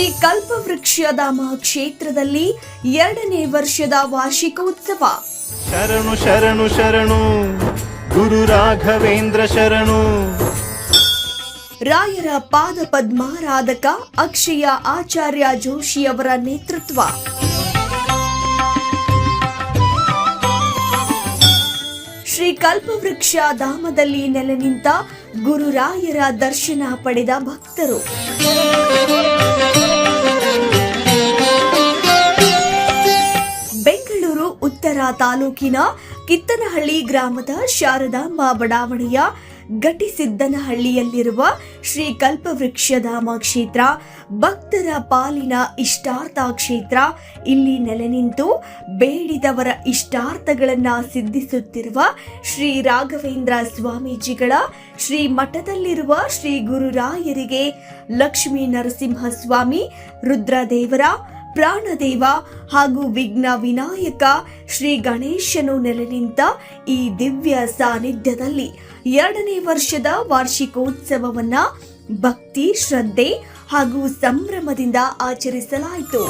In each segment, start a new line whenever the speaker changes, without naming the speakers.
ಶ್ರೀ ಕಲ್ಪವೃಕ್ಷಧಾಮ ಕ್ಷೇತ್ರದಲ್ಲಿ ಎರಡನೇ ವರ್ಷದ ವಾರ್ಷಿಕೋತ್ಸವ.
ಶರಣು ಶರಣು ಶರಣು. ಗುರು ರಾಘವೇಂದ್ರ ಶರಣು.
ರಾಯರ ಪಾದ ಪದ್ಮಾರಾಧಕ ಅಕ್ಷಯ ಆಚಾರ್ಯ ಜೋಶಿಯವರ ನೇತೃತ್ವ. ಕಲ್ಪವೃಕ್ಷ ಧಾಮದಲ್ಲಿ ನೆಲೆ ನಿಂತ ಗುರುರಾಯರ ದರ್ಶನ ಪಡೆದ ಭಕ್ತರು. ಬೆಂಗಳೂರು, ಉತ್ತರ ತಾಲೂಕಿನ ಕಿತ್ತನಹಳ್ಳಿ ಗ್ರಾಮದ ಶಾರದಾಂಬ ಬಡಾವಣೆಯ ಘಟಿಸಿದ್ದನಹಳ್ಳಿಯಲ್ಲಿರುವ ಶ್ರೀ ಕಲ್ಪವೃಕ್ಷಧಾಮ ಕ್ಷೇತ್ರ, ಭಕ್ತರ ಪಾಲಿನ ಇಷ್ಟಾರ್ಥ ಕ್ಷೇತ್ರ, ಇಲ್ಲಿ ನೆಲೆ ನಿಂತು ಬೇಡಿದವರ ಇಷ್ಟಾರ್ಥಗಳನ್ನ ಸಿದ್ಧಿಸುತ್ತಿರುವ ಶ್ರೀ ರಾಘವೇಂದ್ರ ಸ್ವಾಮೀಜಿಗಳ ಶ್ರೀ ಮಠದಲ್ಲಿರುವ ಶ್ರೀ ಗುರುರಾಯರಿಗೆ ಲಕ್ಷ್ಮೀ ನರಸಿಂಹಸ್ವಾಮಿ, ರುದ್ರದೇವರ ಪ್ರಾಣದೇವ ಹಾಗೂ ವಿಘ್ನ ವಿನಾಯಕ ಶ್ರೀ ಗಣೇಶನು ನೆಲೆ ನಿಂತ ಈ ದಿವ್ಯ ಸಾನ್ನಿಧ್ಯದಲ್ಲಿ ಎರಡನೇ ವರ್ಷದ ವಾರ್ಷಿಕೋತ್ಸವವನ್ನ ಭಕ್ತಿ, ಶ್ರದ್ಧೆ ಹಾಗೂ ಸಂಭ್ರಮದಿಂದ ಆಚರಿಸಲಾಯಿತು.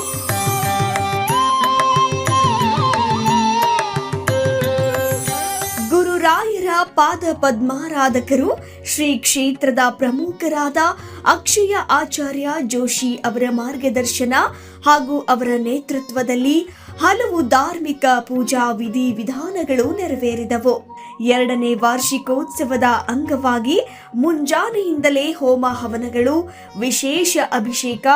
ಪಾದ ಪದ್ಮಾರಾಧಕರು, ಶ್ರೀ ಕ್ಷೇತ್ರದ ಪ್ರಮುಖರಾದ ಅಕ್ಷಯ ಆಚಾರ್ಯ ಜೋಶಿ ಅವರ ಮಾರ್ಗದರ್ಶನ ಹಾಗೂ ಅವರ ನೇತೃತ್ವದಲ್ಲಿ ಹಲವು ಧಾರ್ಮಿಕ ಪೂಜಾ ವಿಧಿ ವಿಧಾನಗಳು ನೆರವೇರಿದವು. ಎರಡನೇ ವಾರ್ಷಿಕೋತ್ಸವದ ಅಂಗವಾಗಿ ಮುಂಜಾನೆಯಿಂದಲೇ ಹೋಮ ಹವನಗಳು, ವಿಶೇಷ ಅಭಿಷೇಕ,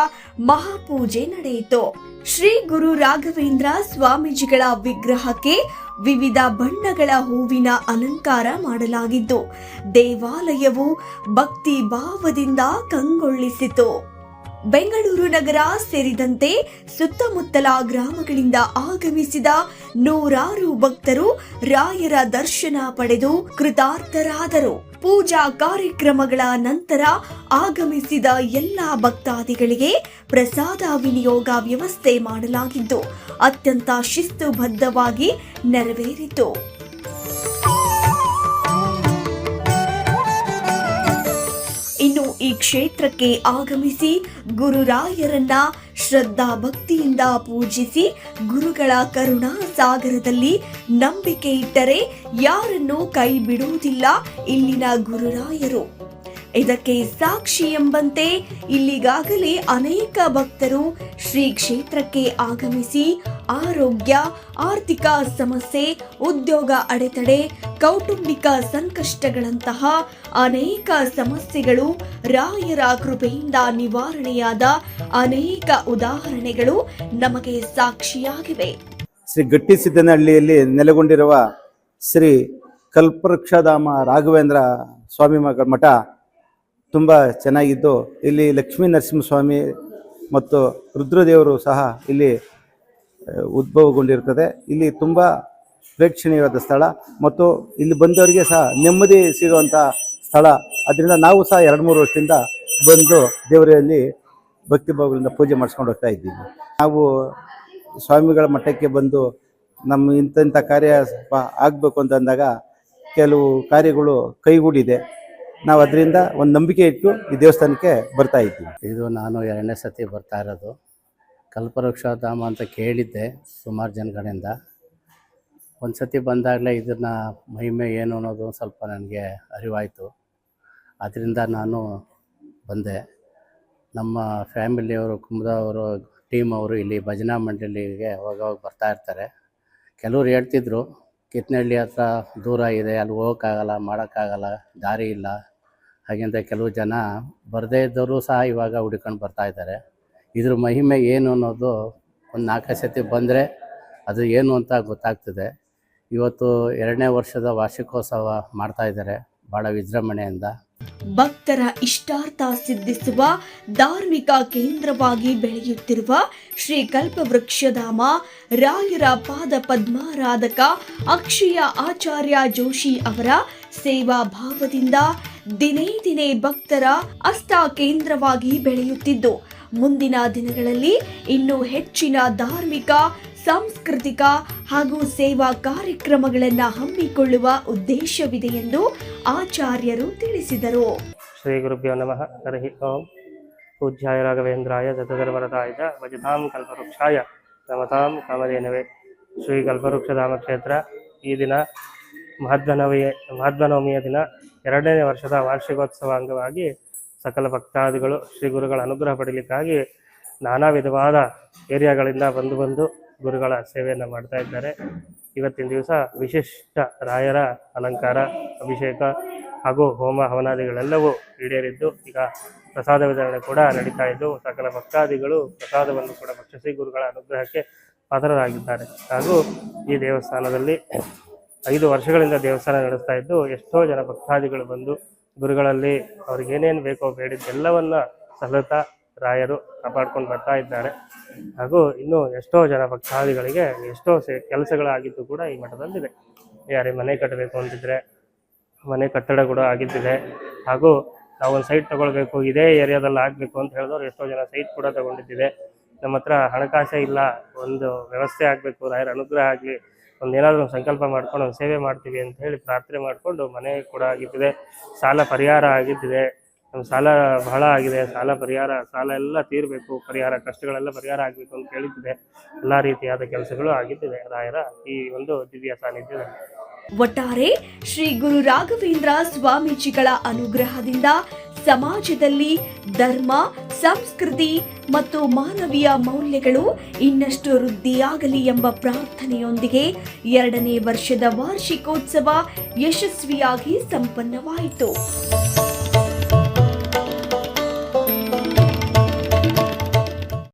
ಮಹಾಪೂಜೆ ನಡೆಯಿತು. ಶ್ರೀ ಗುರು ರಾಘವೇಂದ್ರ ಸ್ವಾಮೀಜಿಗಳ ವಿಗ್ರಹಕ್ಕೆ ವಿವಿಧ ಬಣ್ಣಗಳ ಹೂವಿನ ಅಲಂಕಾರ ಮಾಡಲಾಗಿದ್ದು ದೇವಾಲಯವು ಭಕ್ತಿ ಭಾವದಿಂದ ಕಂಗೊಳಿಸಿತು. ಬೆಂಗಳೂರು ನಗರ ಸೇರಿದಂತೆ ಸುತ್ತಮುತ್ತಲ ಗ್ರಾಮಗಳಿಂದ ಆಗಮಿಸಿದ ನೂರಾರು ಭಕ್ತರು ರಾಯರ ದರ್ಶನ ಪಡೆದು ಕೃತಾರ್ಥರಾದರು. ಪೂಜಾ ಕಾರ್ಯಕ್ರಮಗಳ ನಂತರ ಆಗಮಿಸಿದ ಎಲ್ಲ ಭಕ್ತಾದಿಗಳಿಗೆ ಪ್ರಸಾದ ವಿನಿಯೋಗ ವ್ಯವಸ್ಥೆ ಮಾಡಲಾಗಿದ್ದು, ಅತ್ಯಂತ ಶಿಸ್ತುಬದ್ಧವಾಗಿ ನೆರವೇರಿತು. ಈ ಕ್ಷೇತ್ರಕ್ಕೆ ಆಗಮಿಸಿ ಗುರುರಾಯರನ್ನ ಶ್ರದ್ಧಾ ಭಕ್ತಿಯಿಂದ ಪೂಜಿಸಿ ಗುರುಗಳ ಕರುಣಾ ಸಾಗರದಲ್ಲಿ ನಂಬಿಕೆ ಇಟ್ಟರೆ ಯಾರನ್ನೂ ಕೈ ಬಿಡುವುದಿಲ್ಲ ಇಲ್ಲಿನ ಗುರುರಾಯರು. ಇದಕ್ಕೆ ಸಾಕ್ಷಿ ಎಂಬಂತೆ ಇಲ್ಲಿಗಾಗಲೇ ಅನೇಕ ಭಕ್ತರು ಶ್ರೀ ಕ್ಷೇತ್ರಕ್ಕೆ ಆಗಮಿಸಿ ಆರೋಗ್ಯ, ಆರ್ಥಿಕ ಸಮಸ್ಯೆ, ಉದ್ಯೋಗ ಅಡೆತಡೆ, ಕೌಟುಂಬಿಕ ಸಂಕಷ್ಟಗಳಂತಹ ಅನೇಕ ಸಮಸ್ಯೆಗಳು ರಾಯರ ಕೃಪೆಯಿಂದ ನಿವಾರಣೆಯಾದ ಅನೇಕ ಉದಾಹರಣೆಗಳು ನಮಗೆ ಸಾಕ್ಷಿಯಾಗಿವೆ.
ಶ್ರೀ ಗಟ್ಟಿ ಸಿದ್ದನಹಳ್ಳಿಯಲ್ಲಿ ನೆಲೆಗೊಂಡಿರುವ ಶ್ರೀ ಕಲ್ಪವೃಕ್ಷಧಾಮ ರಾಘವೇಂದ್ರ ಸ್ವಾಮಿ ಮಠ ತುಂಬ ಚೆನ್ನಾಗಿದ್ದು. ಇಲ್ಲಿ ಲಕ್ಷ್ಮೀ ನರಸಿಂಹಸ್ವಾಮಿ ಮತ್ತು ರುದ್ರದೇವರು ಸಹ ಇಲ್ಲಿ ಉದ್ಭವಗೊಂಡಿರ್ತದೆ ಇಲ್ಲಿ ತುಂಬ ಪ್ರೇಕ್ಷಣೀಯವಾದ ಸ್ಥಳ ಮತ್ತು ಇಲ್ಲಿ ಬಂದವರಿಗೆ ಸಹ ನೆಮ್ಮದಿ ಸಿಗುವಂಥ ಸ್ಥಳ. ಅದರಿಂದ ನಾವು ಸಹ ಎರಡು ಮೂರು ವರ್ಷದಿಂದ ಬಂದು ದೇವರಲ್ಲಿ ಭಕ್ತಿ ಭಾವಗಳಿಂದ ಪೂಜೆ ಮಾಡಿಸ್ಕೊಂಡು ಹೋಗ್ತಾ ಇದ್ದೀವಿ. ನಾವು ಸ್ವಾಮಿಗಳ ಮಠಕ್ಕೆ ಬಂದು ನಮ್ಮ ಇಂಥ ಕಾರ್ಯ ಆಗಬೇಕು ಅಂತ ಅಂದಾಗ ಕೆಲವು ಕಾರ್ಯಗಳು ಕೈಗೂಡಿದೆ. ನಾವು ಅದರಿಂದ ಒಂದು ನಂಬಿಕೆ ಇಟ್ಟು ಈ ದೇವಸ್ಥಾನಕ್ಕೆ ಬರ್ತಾ ಇದ್ದೀವಿ.
ಇದು ನಾನು ಎರಡನೇ ಸತಿ ಬರ್ತಾ ಇರೋದು. ಕಲ್ಪವೃಕ್ಷಧಾಮ ಅಂತ ಕೇಳಿದ್ದೆ ಸುಮಾರು ಜನಗಳಿಂದ. ಒಂದು ಸತಿ ಬಂದಾಗಲೇ ಇದನ್ನು ಮಹಿಮೆ ಏನು ಅನ್ನೋದು ಸ್ವಲ್ಪ ನನಗೆ ಅರಿವಾಯಿತು. ಅದರಿಂದ ನಾನು ಬಂದೆ. ನಮ್ಮ ಫ್ಯಾಮಿಲಿಯವರು ಕುಂಬದವರು ಟೀಮ್ ಅವರು ಇಲ್ಲಿ ಭಜನಾ ಮಂಡಳಿಗೆ ಅವಾಗವಾಗ ಬರ್ತಾ ಇರ್ತಾರೆ. ಕೆಲವ್ರು ಹೇಳ್ತಿದ್ರು ಕಿತ್ನಹಳ್ಳಿ ಹತ್ರ ದೂರ ಇದೆ, ಅಲ್ಲಿ ಹೋಗೋಕ್ಕಾಗಲ್ಲ, ಮಾಡೋಕ್ಕಾಗಲ್ಲ, ದಾರಿ ಇಲ್ಲ. ಹಾಗೆಂತ ಕೆಲವು ಜನ ಬರದೇ ಇದ್ದವರು ಸಹ ಇವಾಗ ಹುಡ್ಕೊಂಡು ಬರ್ತಾ ಇದ್ದಾರೆ. ಇದ್ರ ಮಹಿಮೆ ಏನು ಅನ್ನೋದು ಒಂದು ನಾಲ್ಕು ಸತಿ ಬಂದರೆ ಅದು ಏನು ಅಂತ ಗೊತ್ತಾಗ್ತದೆ. ಇವತ್ತು ಎರಡನೇ ವರ್ಷದ ವಾರ್ಷಿಕೋತ್ಸವ ಮಾಡ್ತಾ ಇದ್ದಾರೆ ಬಹಳ ವಿಜೃಂಭಣೆಯಿಂದ.
ಭಕ್ತರ ಇಷ್ಟಾರ್ಥ ಸಿದ್ಧಿಸುವ ಧಾರ್ಮಿಕ ಕೇಂದ್ರವಾಗಿ ಬೆಳೆಯುತ್ತಿರುವ ಶ್ರೀ ಕಲ್ಪವೃಕ್ಷಧಾಮ, ರಾಯರ ಪಾದ ಪದ್ಮಾರಾಧಕ ಅಕ್ಷಯ ಆಚಾರ್ಯ ಜೋಶಿ ಅವರ ಸೇವಾ ಭಾವದಿಂದ ದಿನೇ ದಿನೇ ಭಕ್ತರ ಅಷ್ಟ ಕೇಂದ್ರವಾಗಿ ಬೆಳೆಯುತ್ತಿದ್ದು. ಮುಂದಿನ ದಿನಗಳಲ್ಲಿ ಇನ್ನೂ ಹೆಚ್ಚಿನ ಧಾರ್ಮಿಕ, ಸಾಂಸ್ಕೃತಿಕ ಹಾಗೂ ಸೇವಾ ಕಾರ್ಯಕ್ರಮಗಳನ್ನು ಹಮ್ಮಿಕೊಳ್ಳುವ ಉದ್ದೇಶವಿದೆ ಎಂದು ಆಚಾರ್ಯರು ತಿಳಿಸಿದರು.
ಶ್ರೀ ಗುರುಭ್ಯೋ ನಮಃ. ಹರಿ ಓಂ. ಪೂಜ್ಯಾಯ ರಾಘವೇಂದ್ರಾಯ ದತ್ತಧರ್ಮರತಾಯ ಚ ಕಲ್ಪವೃಕ್ಷಾಯ ನಮತಾಂ ಕಮಲೇನವೇ ಶ್ರೀ ಕಲ್ಪವೃಕ್ಷಧಾಮ ಕ್ಷೇತ್ರ ಈ ದಿನ ಮಹಾತ್ಮನವಮಿಯ ಮಹಾತ್ಮನವಮಿಯ ದಿನ. ಎರಡನೇ ವರ್ಷದ ವಾರ್ಷಿಕೋತ್ಸವ ಅಂಗವಾಗಿ ಸಕಲ ಭಕ್ತಾದಿಗಳು ಶ್ರೀ ಗುರುಗಳ ಅನುಗ್ರಹ ಪಡೀಲಿಕ್ಕಾಗಿ ನಾನಾ ವಿಧವಾದ ಏರಿಯಾಗಳಿಂದ ಬಂದು ಬಂದು ಗುರುಗಳ ಸೇವೆಯನ್ನು ಮಾಡ್ತಾ ಇದ್ದಾರೆ. ಇವತ್ತಿನ ದಿವಸ ವಿಶಿಷ್ಟ ರಾಯರ ಅಲಂಕಾರ, ಅಭಿಷೇಕ ಹಾಗೂ ಹೋಮ ಹವನಾದಿಗಳೆಲ್ಲವೂ ಈಡೇರಿದ್ದು, ಈಗ ಪ್ರಸಾದ ವಿತರಣೆ ಕೂಡ ನಡೀತಾ ಇದ್ದು, ಸಕಲ ಭಕ್ತಾದಿಗಳು ಪ್ರಸಾದವನ್ನು ಕೂಡ ಭಕ್ಷಿಸಿ ಗುರುಗಳ ಅನುಗ್ರಹಕ್ಕೆ ಪಾತ್ರರಾಗಿದ್ದಾರೆ. ಹಾಗೂ ಈ ದೇವಸ್ಥಾನದಲ್ಲಿ ಐದು ವರ್ಷಗಳಿಂದ ದೇವಸ್ಥಾನ ನಡೆಸ್ತಾ ಇದ್ದು, ಎಷ್ಟೋ ಜನ ಭಕ್ತಾದಿಗಳು ಬಂದು ಗುರುಗಳಲ್ಲಿ ಅವ್ರಿಗೆ ಏನೇನು ಬೇಕೋ ಬೇಡಿದ್ದೆಲ್ಲವನ್ನ ಸಲತ ರಾಯರು ಕಾಪಾಡ್ಕೊಂಡು ಬರ್ತಾ ಇದ್ದಾರೆ. ಹಾಗೂ ಇನ್ನು ಎಷ್ಟೋ ಜನ ಭಕ್ತಾದಿಗಳಿಗೆ ಎಷ್ಟೋ ಕೆಲಸಗಳಾಗಿದ್ದು ಕೂಡ ಈ ಮಠದಲ್ಲಿದೆ. ಯಾರೇ ಮನೆ ಕಟ್ಟಬೇಕು ಅಂತಿದ್ರೆ, ಮನೆ ಕಟ್ಟಡ ಕೂಡ ಆಗಿದ್ದಿದೆ. ಹಾಗೂ ನಾವೊಂದು ಸೈಟ್ ತಗೊಳ್ಬೇಕು, ಇದೇ ಏರಿಯಾದಲ್ಲಿ ಆಗಬೇಕು ಅಂತ ಹೇಳಿದವ್ರು ಎಷ್ಟೋ ಜನ ಸೈಟ್ ಕೂಡ ತಗೊಂಡಿದ್ದಿದೆ. ನಮ್ಮ ಹತ್ರ ಹಣಕಾಸೇ ಇಲ್ಲ, ಒಂದು ವ್ಯವಸ್ಥೆ ಆಗಬೇಕು, ರಾಯರ ಅನುಗ್ರಹ ಆಗಲಿ ಒಂದು ಏನಾದರೂ ಸಂಕಲ್ಪ ಮಾಡ್ಕೊಂಡು ಒಂದು ಸೇವೆ ಮಾಡ್ತೀವಿ ಅಂತ ಹೇಳಿ ಪ್ರಾರ್ಥನೆ ಮಾಡಿಕೊಂಡು ಮನೆ ಕೂಡ ಆಗಿದ್ದಿದೆ. ಸಾಲ ಪರಿಹಾರ ಆಗಿದ್ದಿದೆ. ನಮ್ಮ ಸಾಲ ಬಹಳ ಆಗಿದೆ. ಸಾಲ ಪರಿಹಾರ, ಸಾಲ ಎಲ್ಲ ತೀರಬೇಕು. ಪರಿಹಾರ ಕಷ್ಟಗಳೆಲ್ಲ ಪರಿಹಾರ ಆಗಬೇಕು ಅಂತ ಕೇಳಿದ್ದಿದೆ ಎಲ್ಲ ರೀತಿಯಾದ ಕೆಲಸಗಳು ಆಗಿದ್ದಿದೆ. ರಾಯರ ಈ ಒಂದು ದಿವ್ಯ ಸಾನ್ನಿಧ್ಯದಲ್ಲಿ.
ಒಟ್ಟಾರೆ ಶ್ರೀ ಗುರು ರಾಘವೇಂದ್ರ ಸ್ವಾಮೀಜಿಗಳ ಅನುಗ್ರಹದಿಂದ ಸಮಾಜದಲ್ಲಿ ಧರ್ಮ, ಸಂಸ್ಕೃತಿ ಮತ್ತು ಮಾನವೀಯ ಮೌಲ್ಯಗಳು ಇನ್ನಷ್ಟು ವೃದ್ಧಿಯಾಗಲಿ ಎಂಬ ಪ್ರಾರ್ಥನೆಯೊಂದಿಗೆ ಎರಡನೇ ವರ್ಷದ ವಾರ್ಷಿಕೋತ್ಸವ ಯಶಸ್ವಿಯಾಗಿ ಸಂಪನ್ನವಾಯಿತು.